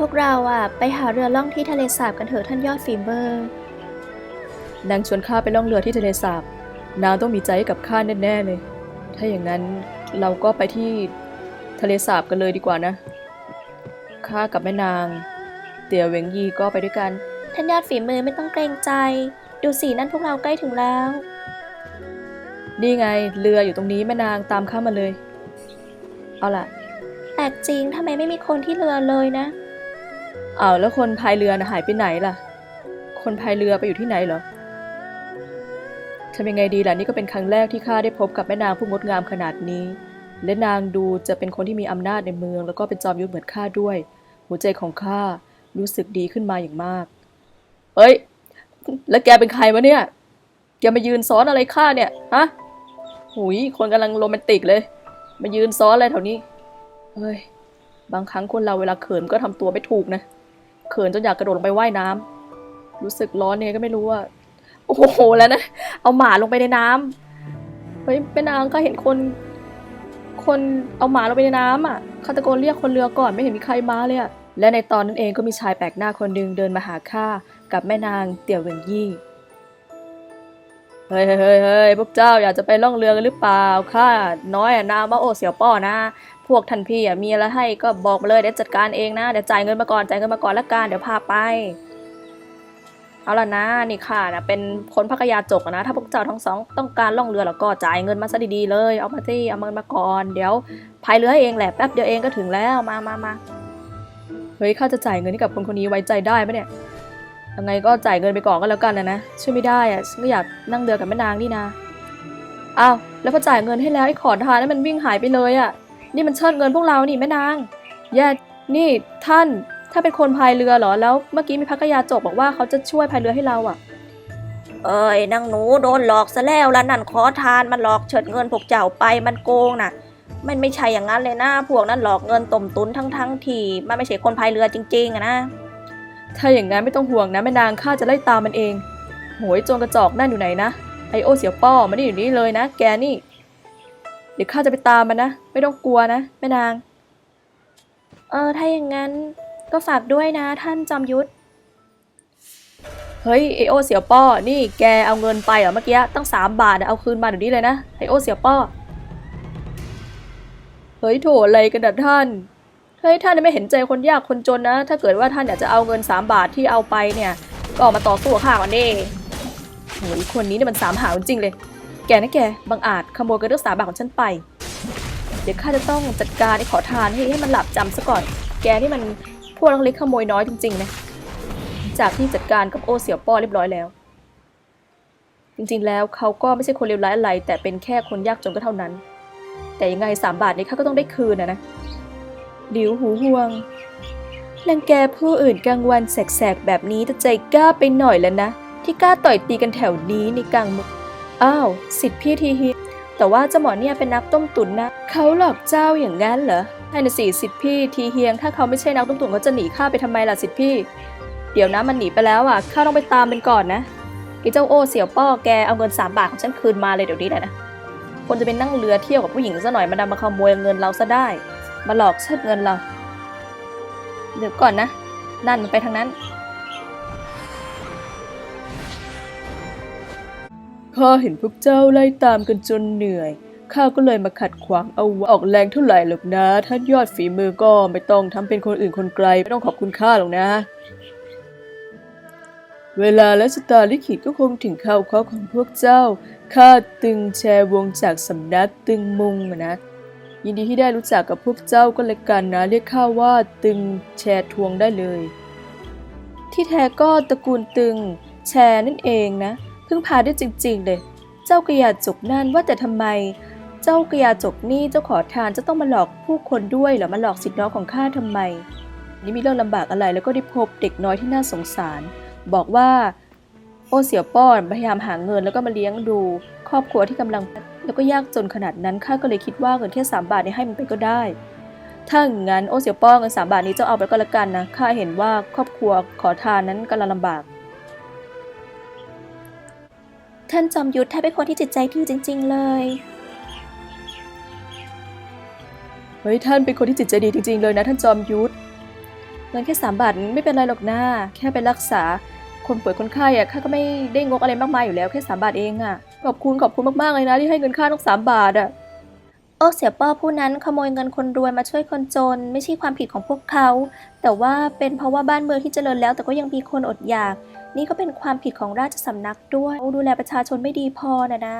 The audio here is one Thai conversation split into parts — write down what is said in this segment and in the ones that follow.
พวกเราอะ ไปหาเรือล่องที่ทะเลสาบกันเถอะท่านยอดฝีมือนางชวนข้าไปล่องเรือที่ทะเลสาบ นางต้องมีใจให้กับข้าแน่ๆเลย ถ้าอย่างนั้นเราก็ไปที่ทะเลสาบกันเลยดีกว่านะ ข้ากับแม่นาง เตี่ยเหวงยีก็ไปด้วยกัน ท่านยอดฝีมือไม่ต้องเกรงใจ ดูสินั่นพวกเราใกล้ถึงแล้ว นี่ไงเรืออยู่ตรงนี้แม่นางตามข้ามาเลย เอาล่ะ แปลกจริงทำไมไม่มีคนที่เรือเลยนะ อ้าวแล้วคนพายเรือนะหายไปไหนล่ะ คนพายเรือไปอยู่ที่ไหนเหรอทำยังไงดีล่ะนี่ก็เป็นครั้งแรกที่ข้าได้พบกับแม่นางผู้งดงามขนาดนี้ และนางดูจะเป็นคนที่มีอำนาจในเมือง แล้วก็เป็นจอมยุทธเหมือนข้าด้วย หัวใจของข้ารู้สึกดีขึ้นมาอย่างมาก เอ้ย แล้วแกเป็นใครวะเนี่ยแกมายืนซ้อนอะไรข้าเนี่ยฮะหุยคนกำลังโรแมนติกเลย มายืนซ้อนอะไรแถวนี้ เฮ้ย บางครั้งคนเราเวลาเขินก็ทำตัวไม่ถูกนะ เขินจนอยากกระโดดลงไปว่ายน้ำรู้สึกร้อนเนี่ยก็ไม่รู้ว่า โอ้โหแล้วนะ เอาหมาลงไปในน้ำเฮ้ยแม่นนางก็เห็นคน คนเอาหมาลงไปในน้ำอะคาตะโกนเรียกคนเรือก่อนไม่เห็นมีใครมาเลยอะและในตอนนั้นเองก็มีชายแปลกหน้าคนหนึ่งเดินมาหาข้ากับแม่นางเตี่ยวเวิงยี่เฮ้ยเฮ้ยเฮ้ยเฮ้ยพวกเจ้าอยากจะไปล่องเรือกันหรือเปล่า ข้าน้อยอะนามาโอเสี่ยวป้อนะ พวกท่านพี่อะมีอะไรให้ก็บอกมาเลยเดี๋ยวจัดการเองนะเดี๋ยวจ่ายเงินมาก่อนจ่ายเงินมาก่อนละกันเดี๋ยวพาไป เอาละนะนี่ข้านะเป็นคนพักยาจกนะ ถ้าพวกเจ้าทั้งสองต้องการล่องเรือแล้วก็จ่ายเงินมาซะดีๆเลยเอามาที่เอาเงินมาก่อนเดี๋ยวพายเรือให้เองแหละแป๊บเดียวเองก็ถึงแล้วมามามาเฮ้ยข้าจะจ่ายเงินให้กับคนคนนี้ไว้ใจได้ไหมเนี่ยยังไงก็จ่ายเงินไปก่อนก็แล้วกันนะนะช่วยไม่ได้อะฉันก็อยากนั่งเรือกับแม่นางนี่นะอ้าวแล้วพอจ่ายเงินให้แล้วไอ้ขอทานนั้นมันวิ่งหายไปเลยอะ นี่มันเชิดเงินพวกเรานี่แม่นาง แย่ นี่ท่าน ถ้าเป็นคนพายเรือเหรอ แล้วเมื่อกี้มีพักยาจกบอกว่าเขาจะช่วยพายเรือให้เราอะเอ้ยนางหนูโดนหลอกซะแล้วละนั่นขอทานมันหลอกเฉิดเงินพวกเจ้าไปมันโกงน่ะ มันไม่ใช่อย่างนั้นเลยนะพวกนั้นหลอกเงินต้มตุนทั้งทั้งๆที่มันไม่ใช่คนพายเรือจริงๆอะนะ ถ้าอย่างนั้นไม่ต้องห่วงนะแม่นางข้าจะไล่ตามมันเองโหยโจรกระจอกนั่นอยู่ไหนนะไอโอเสียป้อมันนี่อยู่นี่เลยนะ แกนี่เดี๋ยวข้าจะไปตามมันนะ ไม่ต้องกลัวนะแม่นาง เออ ถ้าอย่างนั้นก็ฝากด้วยนะท่านจอมยุทธ เฮ้ยไอโอเสียป้อ นี่แกเอาเงินไปเหรอเมื่อกี้ตั้งสามบาทอะเอาคืนมาเดี๋ยวนี้เลยนะไอโอเสียป้อ เฮ้ยโถอะไรกันนะท่าน เฮ้ยท่านไม่เห็นใจคนยากคนจนนะ ถ้าเกิดว่าท่านอยากจะเอาเงินสามบาทที่เอาไปเนี่ย ก็ออกมาต่อสู้กับข้าก่อนดิโหยคนนี้เนี่ยมันสามหาวจริงเลย แกนะแกบังอาจขโมยเงินเรื่องสามบาทของฉันไป เดี๋ยวข้าจะต้องจัดการไอ้ขอทานให้ให้มันหลับจำซะก่อน แกนี่มันพวกลักเล็กขโมยน้อยจริงๆนะ จากที่จัดการกับโอเสี่ยวป้อเรียบร้อยแล้ว จริงๆแล้วเขาก็ไม่ใช่คนเลวร้ายอะไร แต่เป็นแค่คนยากจนก็เท่านั้น แต่ยังไงสามบาทนี้เขาก็ต้องได้คืนนะนะหลิวหูห่วงรังแกผู้อื่นกลางวันแสกๆแบบนี้แต่ใจกล้าไปหน่อยแล้วนะ ที่กล้าต่อยตีกันแถวนี้ในกลางมุก อ้าวสิทธิพี่ทีฮีแต่ว่าเจ้าหมอเนี่ยเป็นนักต้มตุ๋นนะเขาหลอกเจ้าอย่างนั้นเหรอใช่นะสิสิทธิพี่ทีเฮียง ถ้าเขาไม่ใช่นักต้มตุ๋นเขาจะหนีข้าไปทำไมล่ะสิทธิพี่ เดี๋ยวนะมันหนีไปแล้วอะข้าต้องไปตามมันก่อนนะไอ้เจ้าโอเสี่ยวป้อแกเอาเงินสามบาทของฉันคืนมาเลยเดี๋ยวนี้แหละนะคนจะไปนั่งเรือเที่ยวกับผู้หญิงซะหน่อยมันดันมาขโมยเงินเราซะได้ มาหลอกเชิดเงินเรา เดี๋ยวก่อนนะ นั่นมันไปทางนั้น ข้าเห็นพวกเจ้าไล่ตามกันจนเหนื่อย ข้าก็เลยมาขัดขวางเอาไว้ออกแรงเท่าไหร่หรอกนะ ท่านยอดฝีมือก็ไม่ต้องทำเป็นคนอื่นคนไกล ไม่ต้องขอบคุณข้าหรอกนะ เวลาและสตาร์ลิขิตก็คงถึงข่าวข้อของพวกเจ้า ข้าตึงแชร์วงจากสำนักตึงมุงอะนะ ยินดีที่ได้รู้จักกับพวกเจ้าก็เลยกันนะ เรียกข้าว่าตึงแชร์ทวงได้เลย ที่แท้ก็ตระกูลตึงแชร์นั่นเองนะ พิ่งพาได้จริง ๆ เลย เจ้ากระยาจกนั่นว่าแต่ทำไม เจ้ากระยาจกนี่เจ้าขอทานจะต้องมาหลอกผู้คนด้วยหรอมาหลอกสิทธิ์น้องของข้าทำไม นี่มีเรื่องลำบากอะไรแล้วก็ได้พบเด็กน้อยที่น่าสงสาร บอกว่า โอเสี่ยวป้อนพยายามหาเงินแล้วก็มาเลี้ยงดู ครอบครัวที่กำลังแล้วก็ยากจนขนาดนั้นข้าก็เลยคิดว่าเงินแค่สามบาทนี่ให้มันไปก็ได้ถ้าอย่างนั้นโอเสี่ยวป้อเงินสามบาทนี้เจ้าเอาไปก็แล้วกันนะข้าเห็นว่าครอบครัวขอทานนั้นกำลังลำบาก ท่านจอมยุทธถ้าเป็นคนที่จิตใจดีจริง ๆ เลย เฮ้ยท่านเป็นคนที่จิตใจดีจริง ๆ เลยนะ ท่านจอมยุทธเงินแค่สามบาทไม่เป็นไรหรอกนะแค่ไปรักษา คนป่วยคนไข้อะข้าก็ไม่ได้งกอะไรมากมายอยู่แล้วแค่สามบาทเองอะขอบคุณขอบคุณมากๆเลยนะที่ให้เงินค่าต้องสามบาทอะโอ้เสียป้อผู้นั้นขโมยเงินคนรวยมาช่วยคนจน ไม่ใช่ความผิดของพวกเขา แต่ว่าเป็นเพราะว่าบ้านเมืองที่เจริญแล้วแต่ก็ยังมีคนอดอยาก นี่ก็เป็นความผิดของราชสำนักด้วย ดูแลประชาชนไม่ดีพอนะนะ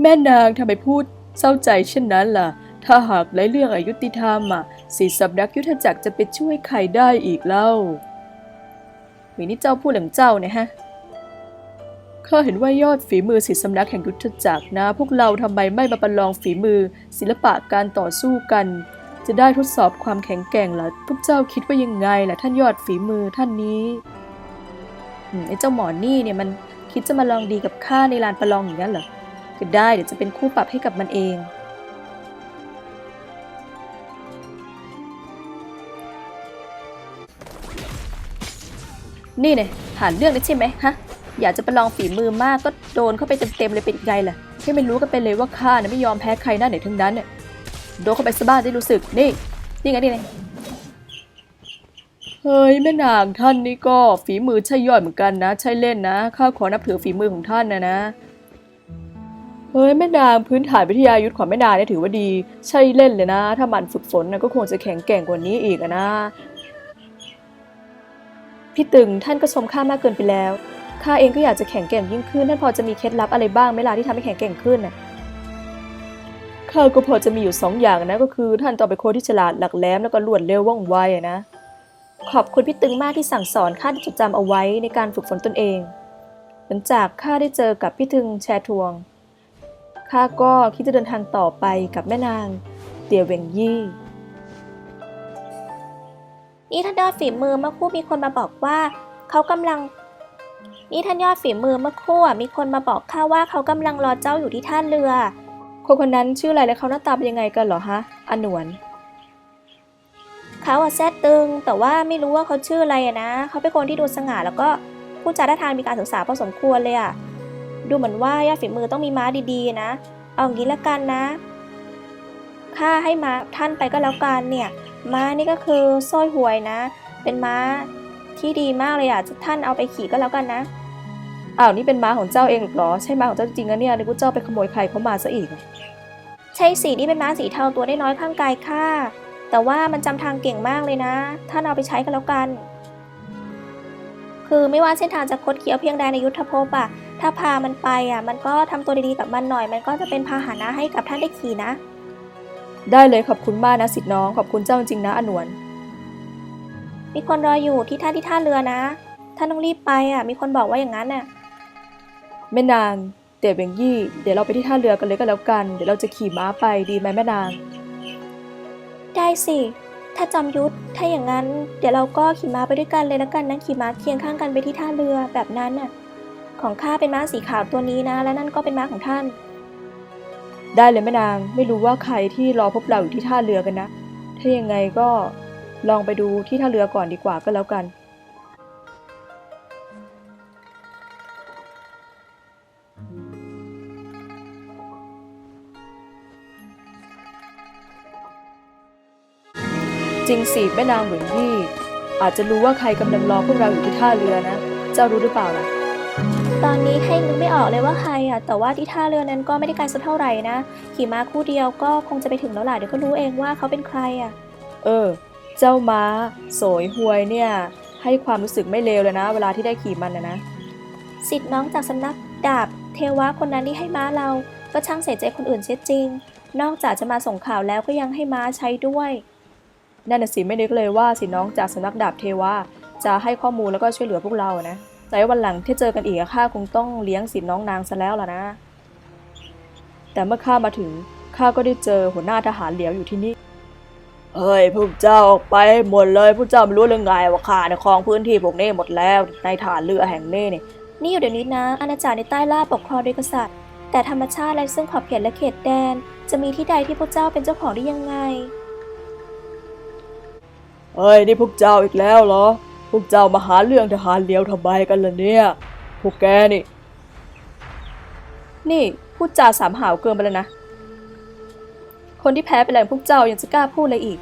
แม่นางทำไมพูดเศร้าใจเช่นนั้นล่ะ ถ้าหากไร้เรื่องอายุติธรรมอะสีสำนักยุทธจักรจะไปช่วยใครได้อีกเล่ามีนี่เจ้าพูดหลังเจ้าเนี่ยฮะข้าเห็นว่ายอดฝีมือศิษย์สำนักแห่งยุทธจักรนะ พวกเราทำไมไม่มาประลองฝีมือ ศิลปะการต่อสู้กัน จะได้ทดสอบความแข็งแกร่งล่ะพวกเจ้าคิดว่ายังไงล่ะท่านยอดฝีมือท่านนี้ไอ้เจ้าหมอนี่เนี่ยมันคิดจะมาลองดีกับข้าในลานประลองอย่างนั้นเหรอก็ได้เดี๋ยวจะเป็นคู่ปรับให้กับมันเอง นี่เนี่ยหาเรื่องได้ใช่ไหมฮะอยากจะประลองฝีมือมากก็โดนเข้าไปเต็มๆเลยเป็นไงล่ะให้ไม่รู้กันไปเลยว่าข้านะไม่ยอมแพ้ใครหน้าไหนทั้งนั้นเนี่ย โดนเข้าไปสะบ้าได้รู้สึก นี่นี่ไงนี่ไงเฮ้ยแม่นางท่านนี่ก็ฝีมือใช่ย่อยเหมือนกันนะ ใช่เล่นนะข้าขอนับถือฝีมือของท่านนะนะเฮ้ยแม่นางพื้นฐานวิทยายุทธของแม่นางเนี่ยถือว่าดี ใช่เล่นเลยนะ ถ้ามันฝึกฝนนะก็คงจะแข็งแกร่งกว่านี้อีกนะพี่ตึงท่านก็ชมข้ามากเกินไปแล้วข้าเองก็อยากจะแข็งแกร่งยิ่งขึ้นท่านพอจะมีเคล็ดลับอะไรบ้างไหมล่ะที่ทำให้แข็งแกร่งขึ้นน่ะ ข้าก็พอจะมีอยู่สองอย่างนะ ก็คือท่านต้องเป็นคนที่ฉลาดหลักแหลมแล้วก็รวดเร็วว่องไวนะ ขอบคุณพี่ตึงมากที่สั่งสอนข้าที่จดจำเอาไว้ในการฝึกฝนตนเอง หลังจากข้าได้เจอกับพี่ตึงแชร์ทวงข้าก็คิดจะเดินทางต่อไปกับแม่นางเตียเวงยี่นี่ท่านยอดฝีมือเมื่อคู่มีคนมาบอกว่า เขากำลัง นี่ท่านยอดฝีมือเมื่อคู่มีคนมาบอกข้าว่าเขากำลังรอเจ้าอยู่ที่ท่าเรือ คนคนนั้นชื่ออะไรและเขาหน้าตาเป็นยังไงกันเหรอฮะอันหนวนเขาอะแซดตึง แต่ว่าไม่รู้ว่าเขาชื่ออะไรอะนะเขาเป็นคนที่ดูสง่าแล้วก็พูดจาท่าทางมีการศึกษาพอสมควรเลยอะดูเหมือนว่ายอดฝีมือต้องมีม้าดีๆ นะ เอางี้ละกันนะข้าให้ม้าท่านไปก็แล้วกันเนี่ยม้านี่ก็คือสร้อยหวยนะ เป็นม้าที่ดีมากเลยอะท่านเอาไปขี่ก็แล้วกันนะ อ้าวนี่เป็นม้าของเจ้าเองเหรอ ใช่ม้าของเจ้าจริงๆนะเนี่ยนึกว่าเจ้าไปขโมยใครเขามาซะอีก ใช่สีนี่เป็นม้าสีเทาตัวได้น้อยข้างกายข้าแต่ว่ามันจำทางเก่งมากเลยนะท่านเอาไปใช้กันแล้วกัน คือไม่ว่าเส้นทางจะคดเคี้ยวเพียงใดในยุทธภพอะถ้าพามันไปอะมันก็ทำตัวดีๆกับมันหน่อย มันก็จะเป็นพาหนะให้กับท่านได้ขี่นะ ได้เลยขอบคุณมากนะสิทธิ์น้องขอบคุณเจ้าจริงๆนะอนหนวนมีคนรออยู่ที่ท่าที่ท่าเรือนะท่านต้องรีบไปอะมีคนบอกว่าอย่างนั้นน่ะ แม่นางเตี๋ยเบงยี่ เดี๋ยวเราไปที่ท่าเรือกันเลยก็แล้วกัน เดี๋ยวเราจะขี่ม้าไปดีไหมแม่นาง ได้สิ ถ้าจอมยุทธ ถ้าอย่างนั้น เดี๋ยวเราก็ขี่ม้าไปด้วยกันเลยแล้วกันนั่งขี่ม้าเคียงข้างกันไปที่ท่าเรือแบบนั้นน่ะ ของข้าเป็นม้าสีขาวตัวนี้นะ และนั่นก็เป็นม้าของท่าน ได้เลยแม่นาง ไม่รู้ว่าใครที่รอพบเราอยู่ที่ท่าเรือกันนะ ถ้ายังไงก็ลองไปดูที่ท่าเรือก่อนดีกว่าก็แล้วกัน จริงสิแม่นางเหวินยี่ อาจจะรู้ว่าใครกำลังรอพวกเราอยู่ที่ท่าเรือนะ เจ้ารู้หรือเปล่าล่ะ ตอนนี้ให้นึกไม่ออกเลยว่าใครอะ แต่ว่าที่ท่าเรือนั้นก็ไม่ได้ไกลสักเท่าไหร่นะ ขี่ม้าคู่เดียวก็คงจะไปถึงแล้วล่ะเดี๋ยวก็รู้เองว่าเขาเป็นใครอะ เออ เจ้าม้า โสยหวยเนี่ย ให้ความรู้สึกไม่เลวเลยนะ เวลาที่ได้ขี่มันนะนะ สิทธิ์น้องจากสำนักดาบ เทวะคนนั้นที่ให้ม้าเรา ก็ช่างเสียใจคนอื่นเสียจริง นอกจากจะมาส่งข่าวแล้วก็ยังให้ม้าใช้ด้วย นั่นน่ะสิไม่นึกเลยว่าสิน้องจากสำนักดาบเทวาจะให้ข้อมูลแล้วก็ช่วยเหลือพวกเรานะแต่วันหลังที่เจอกันอีกข้าคงต้องเลี้ยงสิน้องนางซะแล้วล่ะนะ แต่เมื่อข้ามาถึงข้าก็ได้เจอหัวหน้าทหารเหลียวอยู่ที่นี่เฮ้ยพวกเจ้าออกไปหมดเลยพวกเจ้าไม่รู้เรื่องไงว่าข้าในครองพื้นที่พวกนี้หมดแล้ว ในฐานเรือแห่งนี้นี่นี่อยู่เดี๋ยวนี้นะ อาณาจักรในใต้ล่าปกครองโดยกษัตริย์ แต่ธรรมชาติและซึ่งขอบเขตและเขตแดน จะมีที่ใดที่พวกเจ้าเป็นเจ้าของได้ยังไง เฮ้ยนี่พวกเจ้าอีกแล้วเหรอ พวกเจ้ามาหาเรื่องทหารเหลียวทำไมกันล่ะเนี่ย พวกแกนี่ นี่พูดจาสามหาวเกินไปแล้วนะ คนที่แพ้ไปแล้วพวกเจ้ายังจะกล้าพูดอะไรอีก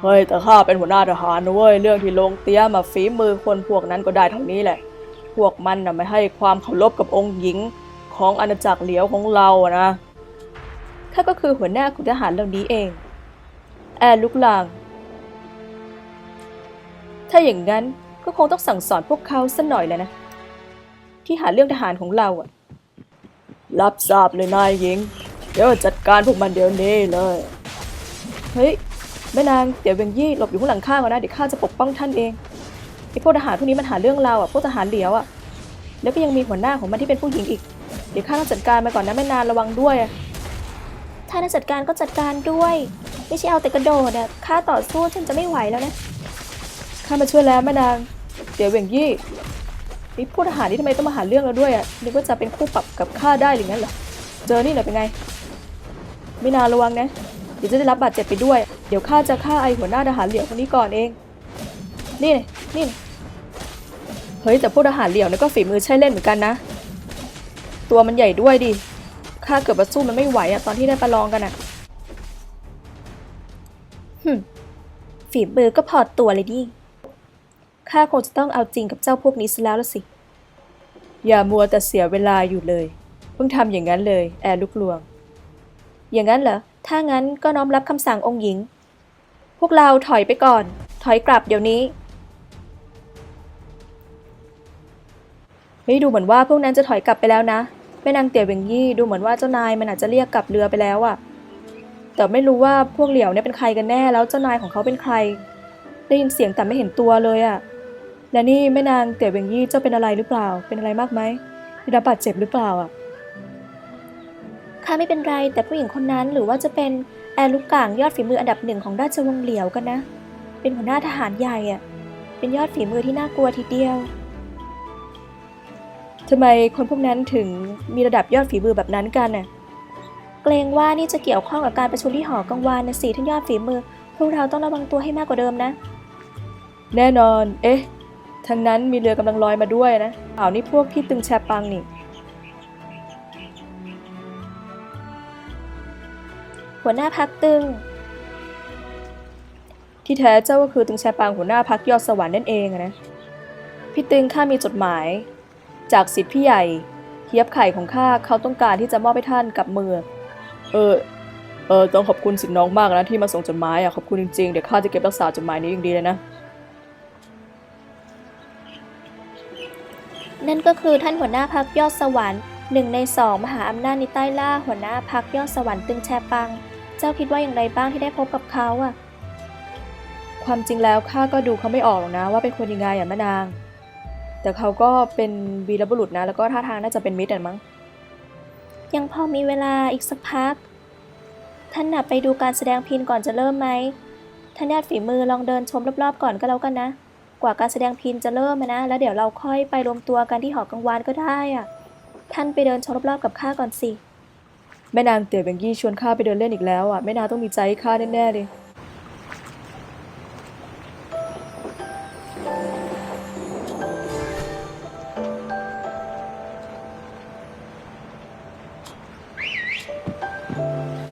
เฮ้ยแต่ข้าเป็นหัวหน้าทหารนะเว้ยเรื่องที่ลงเตี้ยมาฝีมือคนพวกนั้นก็ได้เท่านี้แหละ พวกมันน่ะไม่ให้ความเคารพกับองค์หญิงของอาณาจักรเหลียวของเราอะนะข้าก็คือหัวหน้าขุนทหารเหล่านี้เอง แอร์ลุกลาง ถ้าอย่างนั้นก็คงต้องสั่งสอนพวกเขาสักหน่อยแหละนะ ที่หาเรื่องทหารของเราอะรับทราบเลยนายหญิง เดี๋ยวจัดการพวกมันเดี๋ยวนี้เลย เฮ้ยแม่นางเดี๋ยวเวงยี่หลบอยู่ข้างหลังข้าก่อนนะเดี๋ยวข้าจะปกป้องท่านเองไอ้พวกทหารพวกนี้มันหาเรื่องเราอะพวกทหารเหลียวอะแล้วก็ยังมีหัวหน้าของมันที่เป็นผู้หญิงอีก เดี๋ยวข้าต้องจัดการมาก่อนนะแม่นางระวังด้วยถ้าจะจัดการก็จัดการด้วย ไม่ใช่เอาแต่กระโดดอะค่าต่อสู้ฉันจะไม่ไหวแล้วนะ ข้ามาช่วยแล้วแม่นาง เดี๋ยวเวงยี่ไอพวกทหารนี่ทำไมต้องมาหาเรื่องเราด้วยอะนึกว่าจะเป็นคู่ปรับกับข้าได้หรืองั้นเหรอเจอนี่หน่อยเป็นไง ไม่นานระวังนะ เดี๋ยวจะได้รับบาดเจ็บไปด้วย เดี๋ยวข้าจะฆ่าไอหัวหน้าทหารเหลี่ยวคนนี้ก่อนเอง นี่นี่นเฮ้ยแต่พวกทหารเหลี่ยวนี่ก็ฝีมือใช้เล่นเหมือนกันนะ ตัวมันใหญ่ด้วยดิ ข้าเกือบมาสู้มันไม่ไหวอะตอนที่ได้ประลองกันอะฝีมือก็พอตัวเลยดิ ข้าคงจะต้องเอาจริงกับเจ้าพวกนี้ซะแล้วละสิ อย่ามัวแต่เสียเวลาอยู่เลย เพิ่งทำอย่างนั้นเลย แอร์ลูกลวง อย่างนั้นเหรอ ถ้างั้นก็น้อมรับคำสั่งองค์หญิง พวกเราถอยไปก่อน ถอยกลับเดี๋ยวนี้เฮ้ยดูเหมือนว่าพวกนั้นจะถอยกลับไปแล้วนะแม่นางเตี่ยเวงยี่ดูเหมือนว่าเจ้านายมันอาจจะเรียกกลับเรือไปแล้วอะแต่ไม่รู้ว่าพวกเหลี่ยวเนี่ยเป็นใครกันแน่ แล้วเจ้านายของเขาเป็นใคร ได้ยินเสียงแต่ไม่เห็นตัวเลยอะ และนี่แม่นางเตี่ยเวงยี่เจ้าเป็นอะไรหรือเปล่า เป็นอะไรมากไหมได้รับบาดเจ็บหรือเปล่าอะข้าไม่เป็นไรแต่ผู้หญิงคนนั้นหรือว่าจะเป็นแอร์ลูกก่างยอดฝีมืออันดับหนึ่งของราชวงศ์เหลียวกันนะ เป็นหัวหน้าทหารใหญ่อะเป็นยอดฝีมือที่น่ากลัวทีเดียวทำไมคนพวกนั้นถึงมีระดับยอดฝีมือแบบนั้นกันน่ะ เกรงว่านี่จะเกี่ยวข้องกับการประชุมที่หอกังวานนะสิท่านยอดฝีมือ พวกเราต้องระวังตัวให้มากกว่าเดิมนะ แน่นอน เอ๊ะ ทางนั้นมีเรือกำลังลอยมาด้วยนะอ้าวนี่พวกพี่ตึงแชปังนี่หัวหน้าพักตึง ที่แท้เจ้าก็คือตึงแชปังหัวหน้าพักยอดสวรรค์นั่นเองนะพี่ตึงข้ามีจดหมาย จากสิทธิพี่ใหญ่เทียบไข่ของข้าเขาต้องการที่จะมอบให้ท่านกับมือ เออเออต้องขอบคุณสิทธิน้องมากนะที่มาส่งจดหมายอะขอบคุณจริงๆเดี๋ยวข้าจะเก็บรักษาจดหมายนี้อย่างดีเลยนะ นั่นก็คือท่านหัวหน้าพักยอดสวรรค์หนึ่งในสองมหาอำนาจในใต้ล่าหัวหน้าพักยอดสวรรค์ตึงแชปัง เจ้าคิดว่าอย่างไรบ้างที่ได้พบกับเขาอะความจริงแล้วข้าก็ดูเขาไม่ออกหรอกนะว่าเป็นคนยังไงอะแม่นาง แต่เขาก็เป็นวีรบุรุษนะ แล้วก็ท่าทางน่าจะเป็นมิตรอะมั้ง ยังพอมีเวลาอีกสักพัก ท่านน่ะไปดูการแสดงพินก่อนจะเริ่มไหมท่านญาติฝีมือลองเดินชมรอบๆก่อนก็แล้วกันนะ กว่าการแสดงพินจะเริ่มนะ แล้วเดี๋ยวเราค่อยไปรวมตัวกันที่หอกลางวานก็ได้อะท่านไปเดินชมรอบๆกับข้าก่อนสิ แม่นางเตี๋ยเบงกี้ชวนข้าไปเดินเล่นอีกแล้วอะ แม่นางต้องมีใจให้ข้าแน่ๆเลย